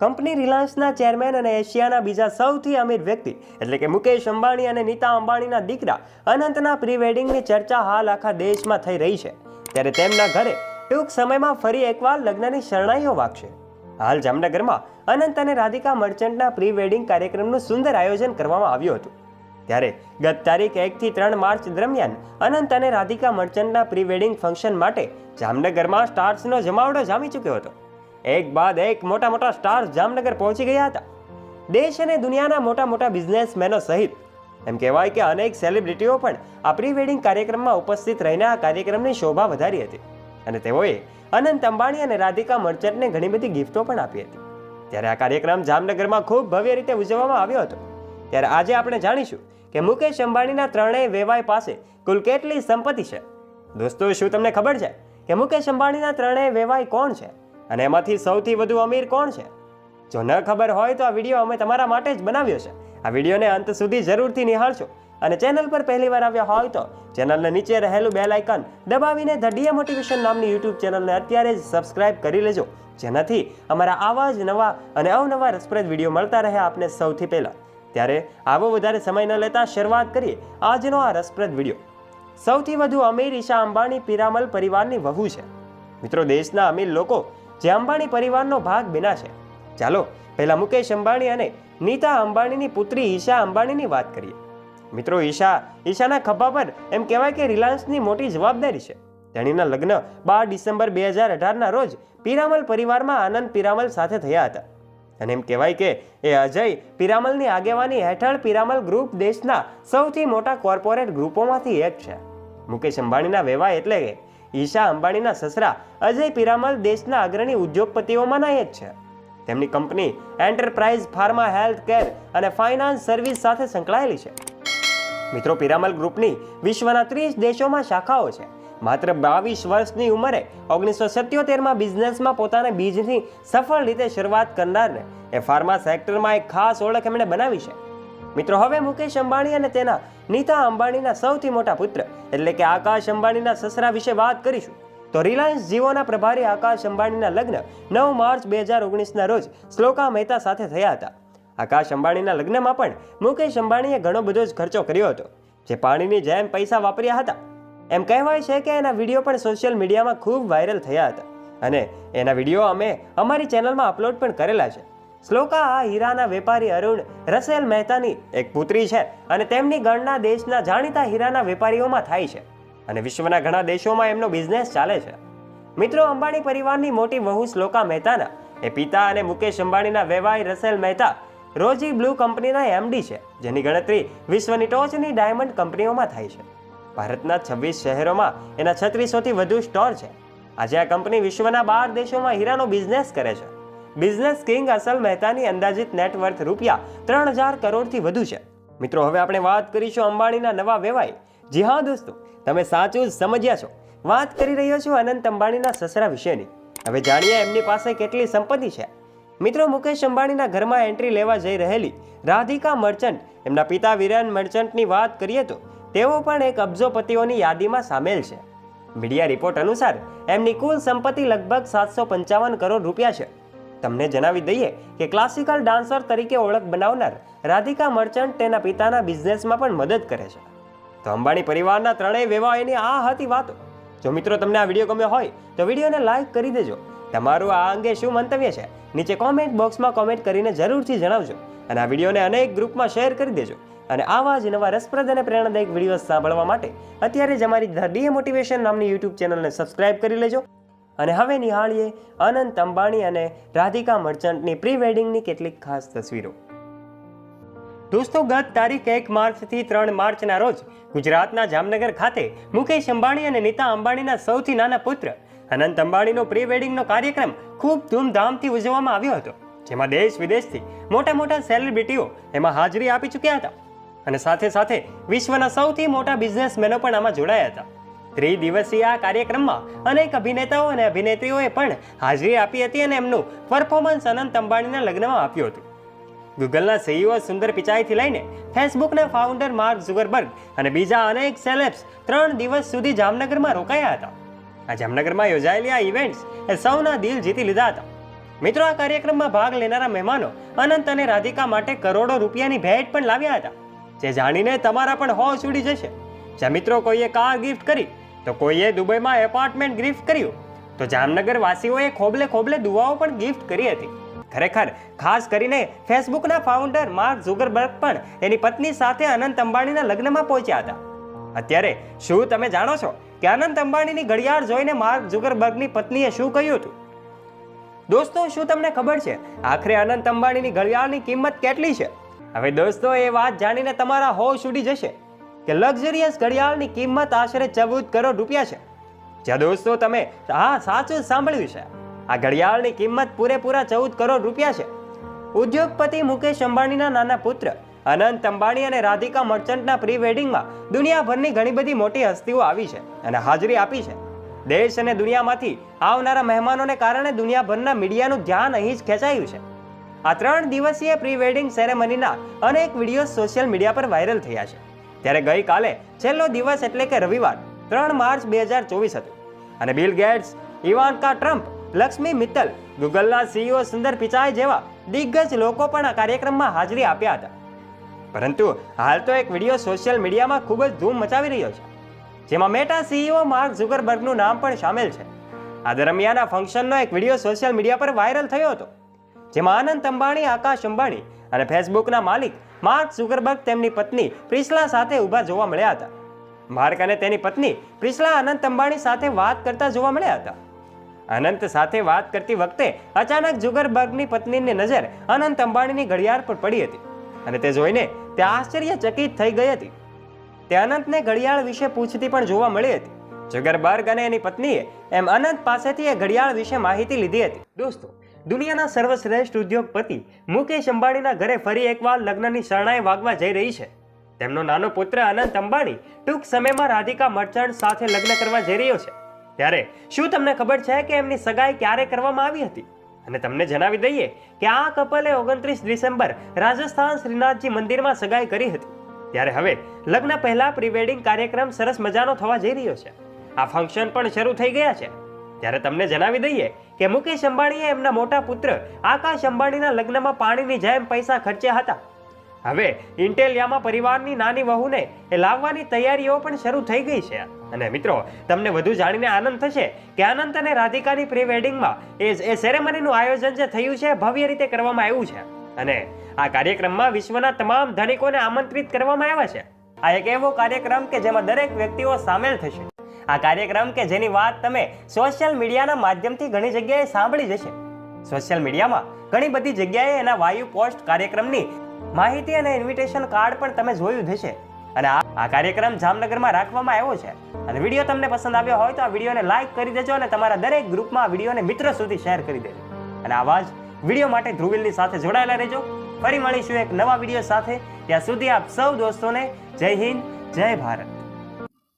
Company રિલાયન્સના chairman અને એશિયાના બીજા સૌથી અમીર વ્યક્તિ, એટલે કે મુકેશ અંબાણી અને નીતા અંબાણીના દીકરા, અનંતના પ્રી વેડિંગની ચર્ચા હાલ આખા દેશમાં થઈ રહી છે. ત્યારે તેમના ઘરે ટૂંક સમયમાં ફરી એકવાર લગ્નની શરણાઈઓ વાગશે. હાલ જામનગરમાં અનંત અને રાધિકા મર્ચન્ટના પ્રી વેડિંગ કાર્યક્રમનું સુંદર આયોજન કરવામાં આવ્યું હતું. ત્યારે ગત તારીખ એકથી ત્રણ માર્ચ દરમિયાન અનંત અને રાધિકા મર્ચન્ટના પ્રી વેડિંગ ફંક્શન માટે જામનગરમાં સ્ટાર્સનો જમાવડો જામી ચૂક્યો હતો. એક બાદ એક મોટા મોટા સ્ટાર્સ જામનગર પહોંચી ગયા હતા. દેશ અને દુનિયાના મોટા મોટા બિઝનેસમેનો સહિત. એમ કહેવાય કે અનેક સેલિબ્રિટીઓ પણ આ પ્રી વેડિંગ કાર્યક્રમમાં ઉપસ્થિત રહીને આ કાર્યક્રમની શોભા વધારી હતી. અને તેઓએ અનંત અંબાણી અને રાધિકા મર્ચન્ટને ઘણી બધી ગિફ્ટો પણ આપી હતી. ત્યારે આ કાર્યક્રમ જામનગરમાં ખૂબ ભવ્ય રીતે ઉજવવામાં આવ્યો હતો. ત્યારે આજે આપણે જાણીશું કે મુકેશ અંબાણીના ત્રણેય વેવાય પાસે કુલ કેટલી સંપત્તિ છે. દોસ્તો, શું તમને ખબર છે કે મુકેશ અંબાણીના ત્રણેય વેવાય કોણ છે? અને એમાંથી સૌથી વધુ અમીર કોણ છે? જો ન ખબર હોય તો આ વીડિયો અમે તમારા માટે જ બનાવ્યો છે. આ વિડીયોને અંત સુધી જરૂરથી નિહાળશો અને ચેનલ પર પહેલીવાર આવ્યા હોય તો ચેનલને નીચે રહેલું બેલ આઇકન દબાવીને ધ ડીએ મોટિવેશન નામની યુટ્યુબ ચેનલને અત્યારે જ સબસ્ક્રાઇબ કરી લેજો. જેનાથી અમારા આવા જ નવા અને અવનવા રસપ્રદ વીડિયો મળતા રહે આપને સૌથી પહેલાં. ત્યારે આવો વધારે સમય ન લેતા શરૂઆત કરીએ આજનો આ રસપ્રદ વીડિયો. સૌથી વધુ અમીર ઈશા અંબાણી પિરામલ પરિવારની વહુ છે. મિત્રો, દેશના અમીર લોકો જે અંબાણી પરિવારનો ભાગ બન્યા છે. ચાલો, પહેલા મુકેશ અંબાણી અને નીતા અંબાણીની પુત્રી ઈશા અંબાણીની વાત કરીએ. મિત્રો, ઈશા, ઈશાના ખભા પર એમ કહેવાય કે રિલાયન્સની મોટી જવાબદારી છે. તેણીના લગ્ન બાર ડિસેમ્બર બે હજાર અઢારના રોજ પિરામલ પરિવારમાં આનંદ પિરામલ સાથે થયા હતા. અને એમ કહેવાય કે એ અજય પિરામલની આગેવાની હેઠળ પિરામલ ગ્રુપ દેશના સૌથી મોટા કોર્પોરેટ ગ્રુપોમાંથી એક છે. મુકેશ અંબાણીના વેવાય એટલે કે ઈશા અંબાણીના સસરા અજય પિરામલ દેશના અગ્રણી ઉદ્યોગપતિઓમાંના એક છે. તેમની કંપની એન્ટરપ્રાઇઝ, ફાર્મા હેલ્થ કેર અને ફાઇનાન્સ સર્વિસ સાથે સંકળાયેલી છે. મિત્રો, પિરામલ ગ્રુપની વિશ્વના ત્રીસ દેશોમાં શાખાઓ છે. માત્ર બાવીસ વર્ષની ઉંમરે ઓગણીસો સત્યોતેરમાં બિઝનેસમાં પોતાના બીજની સફળ રીતે શરૂઆત કરનારને એ ફાર્મા સેક્ટરમાં એક ખાસ ઓળખ એમણે બનાવી છે. મિત્રો, હવે મુકેશ અંબાણી અને તેના નીતા અંબાણીના સૌથી મોટા પુત્ર, એટલે કે આકાશ અંબાણીના સસરા વિશે વાત કરીશું. તો રિલાયન્સ જીઓના પ્રભારી આકાશ અંબાણીના લગ્ન નવ માર્ચ બે હજાર ઓગણીસના રોજ શ્લોકા મહેતા સાથે થયા હતા. આકાશ અંબાણીના લગ્નમાં પણ મુકેશ અંબાણીએ ઘણો બધો જ ખર્ચો કર્યો હતો, જે પાણીની જેમ પૈસા વાપર્યા હતા. એમ કહેવાય છે કે એના વીડિયો પણ સોશિયલ મીડિયામાં ખૂબ વાયરલ થયા હતા. અને એના વીડિયો અમે અમારી ચેનલમાં અપલોડ પણ કરેલા છે. શ્લોકા આ હીરાના વેપારી અરુણ, રસેલ મહેતાની એક પુત્રી છે અને તેમની ગણના દેશના જાણીતા હીરાના વેપારીઓમાં થાય છે અને વિશ્વના ઘણા દેશોમાં એમનો બિઝનેસ ચાલે છે. મિત્રો, અંબાણી પરિવારની મોટી વહુ શ્લોકા મહેતાના, એ પિતા અને મુકેશ અંબાણીના વેવાઈ રસેલ મહેતા, રોજી બ્લુ કંપનીના એમડી છે, જેની ગણતરી વિશ્વની ટોચની ડાયમંડ કંપનીઓમાં થાય છે. ભારતના છવ્વીસ શહેરોમાં એના છત્રીસોથી વધુ સ્ટોર છે. આજે આ કંપની વિશ્વના બાર દેશોમાં હીરાનો બિઝનેસ કરે છે. બિઝનેસ કિંગ અસલ મહેતાની અંદાજિત નેટવર્થ રૂપિયા ત્રણ હજાર કરોડથી વધુ છે. મિત્રો, હવે આપણે વાત કરીશું અંબાણીના નવા વેવાય જી હા દોસ્તો, તમે સાચું જ સમજ્યા છો. વાત કરી રહ્યો છું અનંત અંબાણીના સસરા વિશેની. હવે જાણીએ એમની પાસે કેટલી સંપત્તિ છે. મિત્રો, મુકેશ અંબાણીના ઘરમાં એન્ટ્રી લેવા જઈ રહેલી રાધિકા મર્ચન્ટ એમના પિતા વિરાન મર્ચન્ટની વાત કરીએ તો, તેઓ પણ એક અબજોપતિઓની યાદીમાં સામેલ છે. મીડિયા રિપોર્ટ અનુસાર, એમની કુલ સંપત્તિ લગભગ સાતસો પંચાવન કરોડ રૂપિયા છે. તમને જણાવી દઈએ કે ક્લાસિકલ ડાન્સર તરીકે ઓળખ બનાવનાર રાધિકા મર્ચન્ટ તેના પિતાના બિઝનેસમાં પણ મદદ કરે છે. તો અંબાણી પરિવારના ત્રણેય વેવાઓની આ હતી વાતો. જો મિત્રો તમને આ વીડિયો ગમ્યો હોય, તો વિડીયોને લાઈક કરી દેજો. તમારું આ અંગે શું મંતવ્ય છે, નીચે કોમેન્ટ બોક્સમાં કોમેન્ટ કરીને જરૂરથી જણાવજો. અને આ વિડીયોને અનેક ગ્રુપમાં શેર કરી દેજો. અને આવા જ નવા રસપ્રદ અને પ્રેરણાદાયક વીડિયો સાંભળવા માટે અત્યારે જ અમારી ધ ડીએ મોટિવેશન નામની યુટ્યુબ ચેનલને સબસ્ક્રાઇબ કરી લેજો. અને હવે નિહાળીએ અનંત અંબાણી અને રાધિકા મર્ચન્ટની પ્રી વેડિંગની કેટલીક ખાસ તસવીરો. દોસ્તો, ગત તારીખ એક માર્ચથી ત્રણ માર્ચના રોજ ગુજરાતના જામનગર ખાતે મુકેશ અંબાણી અને નીતા અંબાણીના સૌથી નાના પુત્ર અનંત અંબાણીનો પ્રી વેડિંગનો કાર્યક્રમ ખૂબ ધૂમધામથી ઉજવવામાં આવ્યો હતો, જેમાં દેશ વિદેશથી મોટા મોટા સેલિબ્રિટીઓ એમાં હાજરી આપી ચૂક્યા હતા અને સાથે સાથે વિશ્વના સૌથી મોટા બિઝનેસમેનો પણ આમાં જોડાયા હતા. ત્રિદિવસીય આ કાર્યક્રમમાં અનેક અભિનેતાઓ અને અભિનેત્રીઓએ પણ હાજરી આપી હતી અને એમનું પરફોર્મન્સ અનંત અંબાણીના લગ્નમાં આપ્યું હતું. ગૂગલના સીઈઓ સુંદર પિચાઈથી લઈને ફેસબુકના ફાઉન્ડર માર્ક ઝુગરબર્ગ અને બીજા અનેક સેલેબ્સ ત્રણ દિવસ સુધી જામનગરમાં રોકાયા હતા. આ જામનગરમાં યોજાયેલી આ ઇવેન્ટ્સ એ સૌના દિલ જીતી લીધા હતા. મિત્રો, આ કાર્યક્રમમાં ભાગ લેનારા મહેમાનો અનંત અને રાધિકા માટે કરોડો રૂપિયાની ભેટ પણ લાવ્યા હતા. જે જાણીને તમારા પણ હોશ ઉડી જશે. જ્યાં મિત્રો કોઈએ કાર ગિફ્ટ કરી તો કોઈએ દુબઈમાં એપાર્ટમેન્ટ ગિફ્ટ કર્યું. તો જામનગર વાસીઓએ ખોબલે ખોબલે દુવાઓ પણ ગિફ્ટ કરી હતી. ખરેખર, ખાસ કરીને ફેસબુકના ફાઉન્ડર માર્ક ઝુગરબર્ગ પણ એની પત્ની સાથે અનંત અંબાણીના લગ્નમાં પહોંચ્યા હતા. અત્યારે, શું તમે જાણો છો કે અનંત અંબાણીની ઘડિયાળ જોઈને માર્ક ઝુગરબર્ગની પત્નીએ શું કહ્યું હતું? દોસ્તો, શું તમને ખબર છે આખરે અનંત અંબાણીની ઘડિયાળની કિંમત કેટલી છે? હવે દોસ્તો, એ વાત જાણીને તમારા હોશ ઉડી જશે. કે લક્ઝરિયસ ઘડિયાળની કિંમત આશરે ચૌદ કરોડ રૂપિયા છે. જ્યાં દોસ્તો તમે હા, સાચું સાંભળ્યું છે. આ ઘડિયાળની કિંમત પૂરેપૂરા ચૌદ કરોડ રૂપિયા છે. ઉદ્યોગપતિ મુકેશ અંબાણીના નાના પુત્ર, અનંત અંબાણી અને રાધિકા મર્ચન્ટના પ્રી વેડિંગમાં દુનિયાભરની ઘણી બધી મોટી હસ્તીઓ આવી છે અને હાજરી આપી છે. દેશ અને દુનિયામાંથી આવનારા મહેમાનોને કારણે દુનિયાભરના મીડિયાનું ધ્યાન અહીં જ ખેંચાયું છે. આ ત્રણ દિવસીય પ્રી વેડિંગ સેરેમનીના અનેક વીડિયો સોશિયલ મીડિયા પર વાયરલ થયા છે. ત્યારે ગઈકાલે છેલ્લો દિવસ એટલે કે રવિવાર, ત્રણ માર્ચ બે હજાર ચોવીસ હતું. અને Bill Gates, Ivanka Trump, Lakshmi Mittal, ગૂગલના CEO Sundar Pichai જેવા દિગ્ગજ લોકો પણ આ કાર્યક્રમમાં હાજરી આપ્યા હતા. પરંતુ હાલ તો એક વીડિયો સોશિયલ મીડિયામાં ખૂબ જ ધૂમ મચાવી રહ્યો છે, જેમાં મેટા સીઈઓ માર્ક ઝુકરબર્ગનું નામ પણ સામેલ છે. આ દરમિયાન આ ફંક્શનનો એક વીડિયો સોશિયલ મીડિયા પર વાયરલ થયો હતો, જેમાં આનંદ અંબાણી, આકાશ અંબાણી અને ફેસબુકના માલિક માર્ક ઝુકરબર્ગ તેમની પત્ની પ્રિસલા સાથે ઊભા જોવા મળ્યા હતા. માર્ક અને તેની પત્ની પ્રિસલા અનંત અંબાણી સાથે વાત કરતા જોવા મળ્યા હતા. અનંત સાથે વાત કરતી વખતે અચાનક જુગરબર્ગની પત્નીની નજર અનંત અંબાણીની ઘડિયાળ પર પડી હતી અને તે જોઈને તે આશ્ચર્યચકિત થઈ ગઈ હતી. તે અનંતને ઘડિયાળ વિશે પૂછતી પણ જોવા મળી હતી. જુગરબર્ગ અને એની પત્નીએ એમ અનંત પાસેથી એ ઘડિયાળ વિશે માહિતી લીધી હતી. દોસ્તો દુનિયાના સર્વશ્રેષ્ઠ ઉદ્યોગપતિ મુકેશ અંબાણીના ઘરે ફરી એકવાર લગ્નની શરણાઈ વાગવા જઈ રહી છે. તેમનો નાનો પુત્ર અનંત અંબાણી ટૂંક સમયમાં રાધિકા મર્ચન્ટ સાથે લગ્ન કરવા જઈ રહ્યો છે. ત્યારે શું તમને ખબર છે કે એમની સગાઈ ક્યારે કરવામાં આવી હતી? અને તમને જણાવી દઈએ કે આ કપલે ઓગણત્રીસ ડિસેમ્બર રાજસ્થાન શ્રીનાથજી મંદિરમાં સગાઈ કરી હતી. ત્યારે હવે લગ્ન પહેલા પ્રીવેડિંગ કાર્યક્રમ સરસ મજાનો થવા જઈ રહ્યો છે. આ ફંક્શન પણ શરૂ થઈ ગયા છે. ત્યારે તમને જણાવી દઈએ કે મુકેશ અંબાણીએ એમના મોટા પુત્ર આકાશ અંબાણીના લગ્નમાં પાણીની જેમ પૈસા ખર્ચ્યા હતા. હવે ઇન્ટેલિયામાં પરિવારની નાની વહુને એ લાવવાની તૈયારીઓ પણ શરૂ થઈ ગઈ છે. અને મિત્રો, તમને વધુ જાણીને આનંદ થશે કે અનંત અને રાધિકાની પ્રી વેડિંગમાં એ એ સેરેમનીનું આયોજન જે થયું છે ભવ્ય રીતે કરવામાં આવ્યું છે. અને આ કાર્યક્રમમાં વિશ્વના તમામ ધનિકોને આમંત્રિત કરવામાં આવ્યા છે. આ એક એવો કાર્યક્રમ કે જેમાં દરેક વ્યક્તિઓ સામેલ થશે. આ કાર્યક્રમ કે જેની વાત તમે સોશિયલ મીડિયાના માધ્યમથી ઘણી જગ્યાએ સાંભળી જશે. સોશિયલ મીડિયામાં ઘણી બધી જગ્યાએ એના વાયુ પોસ્ટ કાર્યક્રમની માહિતી અને ઇન્વિટેશન કાર્ડ પણ તમે જોયું હશે. અને આ કાર્યક્રમ જામનગરમાં રાખવામાં આવ્યો છે. અને વીડિયો તમને પસંદ આવ્યો હોય તો આ વિડીયોને લાઈક કરી દેજો અને તમારા દરેક ગ્રુપમાં આ વિડીયોને મિત્રો સુધી શેર કરી દેજો. અને આવા જ વીડિયો માટે ધ્રુવિલની સાથે જોડાયેલા રહેજો. ફરી મળીશું એક નવા વીડિયો સાથે. ત્યાં સુધી આપ સૌ દોસ્તોને જય હિન્દ, જય ભારત.